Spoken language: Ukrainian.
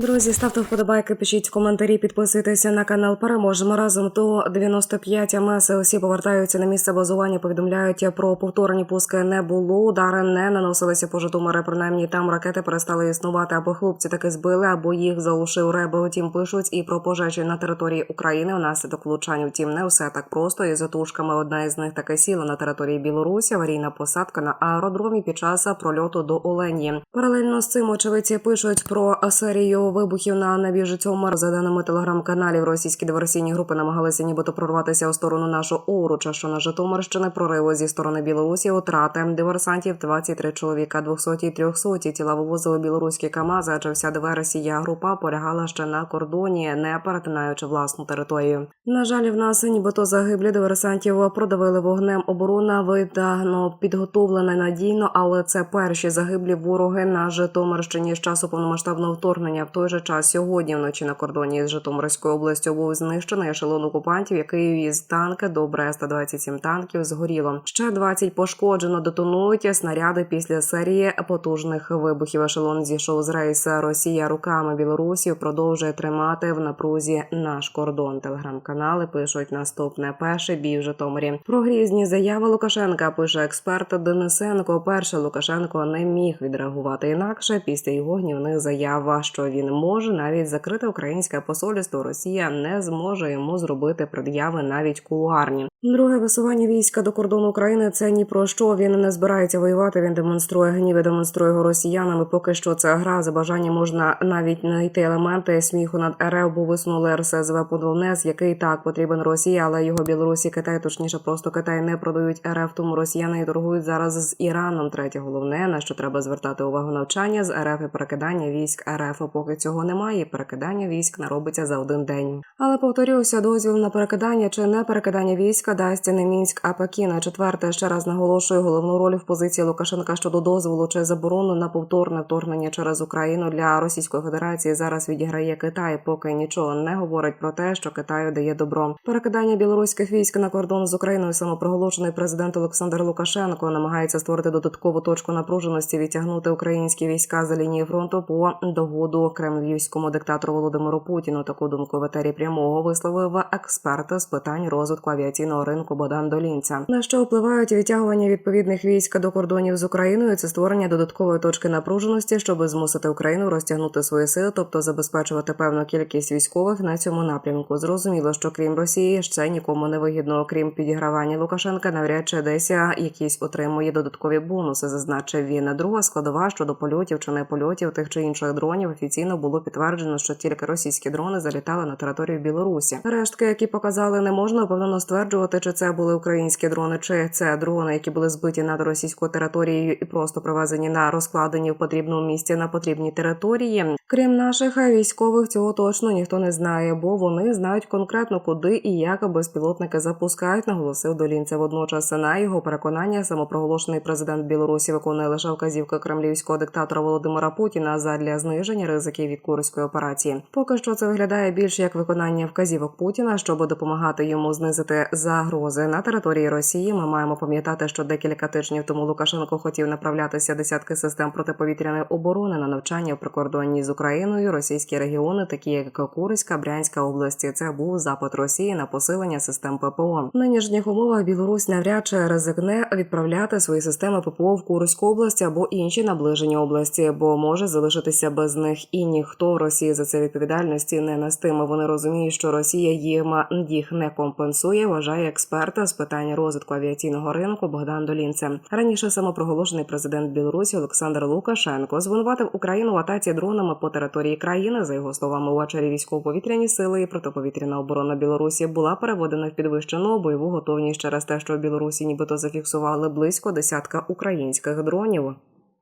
Друзі, ставте вподобайки, пишіть коментарі, підписуйтеся на канал. Переможемо разом. То 95 МС усі повертаються на місце базування. Повідомляють про повторні пуски. Не було удари, не наносилися по Житомирі. Принаймні там ракети перестали існувати. Або хлопці таки збили, або їх залишив реби. Утім, пишуть і про пожежі на території України. Внаслідок влучань. Втім, не все так просто. І за тушками одна із них таки сіла на території Білорусі. Аварійна посадка на аеродромі під час прольоту до Олені. Паралельно з цим очевидці пишуть про серію вибухів на небі Житомир. За даними телеграм-каналів, російські диверсійні групи намагалися нібито прорватися у сторону нашого Оруча, що на Житомирщини прориву зі сторони Білорусі. Утрати диверсантів 23 чоловіка, 200 і 300 тіла вивозили білоруські КАМАЗи, адже вся диверсія група полягала ще на кордоні, не перетинаючи власну територію. На жаль, в нас нібито загиблі диверсантів продавили вогнем. Оборона видано підготовлена надійно, але це перші загиблі вороги на Житомирщині з часу повномасштабного вторгнення. Той же час сьогодні вночі на кордоні з Житомирською областю був знищений ешелон окупантів, який віз танки до Бреста. 27 танків згоріло. Ще 20 пошкоджено. Детонують снаряди після серії потужних вибухів. Ешелон зійшов з рейса. Росія руками Білорусі продовжує тримати в напрузі наш кордон. Телеграм-канали пишуть наступне перший бій в Житомирі. Про грізні заяви Лукашенка пише експерт Денисенко. Перше Лукашенко не міг відреагувати інакше після його гнівних заяв, що він може навіть закрити українське посольство. Росія не зможе йому зробити пред'яви навіть кулуарні. Друге висування війська до кордону України це ні про що. Він не збирається воювати. Він демонструє гнів і демонструє його росіянам. І Поки що це гра. За бажання можна навіть знайти елементи сміху над РФ, бо висунули РСЗВ Подолнес, який так потрібен Росії, але його Білорусі, Китай, точніше, просто Китай не продають РФ. Тому росіяни і торгують зараз з Іраном. Третє головне на що треба звертати увагу навчання з РФ і перекидання військ РФ. Поки цього немає. Перекидання військ наробиться за один день. Але повторюся, дозвіл на перекидання чи не перекидання війська дасть мінськ, а Пекіна. Четверте ще раз наголошую головну роль в позиції Лукашенка щодо дозволу чи заборону на повторне вторгнення через Україну для Російської Федерації зараз відіграє Китай, поки нічого не говорить про те, що Китаю дає добро. Перекидання білоруських військ на кордон з Україною самопроголошений президент Олександр Лукашенко намагається створити додаткову точку напруженості, відтягнути українські війська за лінії фронту по догоду кремлівському диктатору Володимиру Путіну. Таку думку в етері прямого висловив експерт з питань розвитку авіаційного ринку Богдан Долінця. На що впливають відтягування відповідних військ до кордонів з Україною? Це створення додаткової точки напруженості, щоб змусити Україну розтягнути свої сили, тобто забезпечувати певну кількість військових на цьому напрямку. Зрозуміло, що крім Росії ще нікому не вигідно, окрім підігравання Лукашенка, навряд чи десь якісь отримує додаткові бонуси. Зазначив він. Друга складова щодо польотів чи не польотів тих чи інших дронів. Офіційно було підтверджено, що тільки російські дрони залітали на територію Білорусі. Рештки, які показали, не можна впевнено стверджувати, чи це були українські дрони, чи це дрони, які були збиті над російською територією і просто привезені на розкладені в потрібному місці на потрібній території. Крім наших військових, цього точно ніхто не знає, бо вони знають конкретно куди і як безпілотники запускають. Наголосив Долінця. Водночас на його переконання самопроголошений президент Білорусі виконує лише вказівки кремлівського диктатора Володимира Путіна задля зниження ризиків від курської операції. Поки що це виглядає більше як виконання вказівок Путіна, щоб допомагати йому знизити загрози на території Росії. Ми маємо пам'ятати, що декілька тижнів тому Лукашенко хотів направлятися десятки систем протиповітряної оборони на навчання в прикордонні з Україною. Російські регіони, такі як Курська, Брянська області, це був запит Росії на посилення систем ППО. В нинішніх умовах Білорусь навряд чи ризикне відправляти свої системи ППО в Курську область або інші наближені області, бо може залишитися без них і ніхто Росії за це відповідальності не нестиме. Вони розуміють, що Росія їм їх не компенсує. Вважає експерта з питань розвитку авіаційного ринку Богдан Долінце. Раніше самопроголошений президент Білорусі Олександр Лукашенко звинуватив Україну в атаці дронами по території країни. За його словами, увечері військово-повітряні сили і протиповітряна оборона Білорусі була переведена в підвищену бойову готовність через те, що в Білорусі нібито зафіксували близько десятка українських дронів.